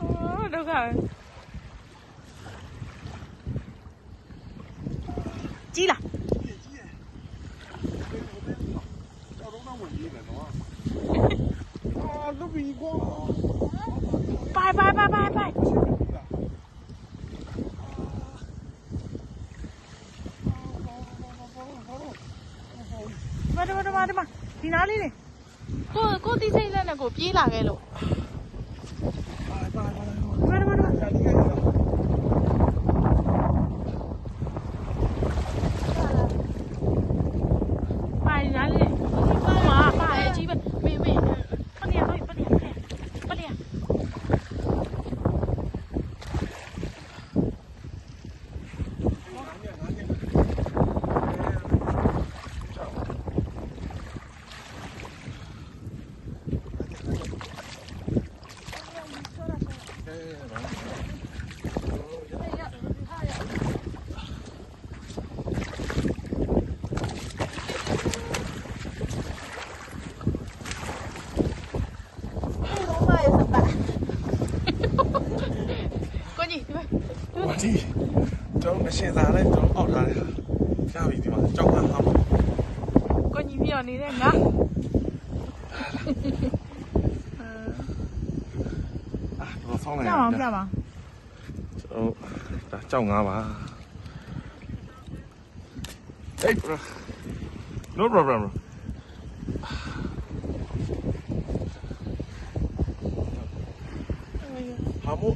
အော်ဒုက္ခပဲကြီးလားကြောက်တော့တော့ဝင်ပြီးတယ်နော်အာလူဘီကွာပိုင်ပိုင်ပိုင်ပိုင်ပိုင်မတော်မတော်မတော်ဒီနားလေးနေ ကိုကိုတိစိတ်လက်နဲ့ကိုပြေးလာခဲ့လို့ပါပါပါမတော်မတော်ကြာကြီးရတယ်ပို ကိုကြီးဒီမဲ့ ဝတီကျွန်တော်အရှင်သာလဲကျွန်တော်အောက်ထားတယ်ရပြီဒီမှာကြောက်တာဟာ ကိုကြီးမြော်နေတဲ့ငါ အာတော့ဆော င်းလိုက် ပြပါပြပါ ကျွန်တော်ဒါကြောက်ငါပါ Hey bro No problem bro ဟာမို့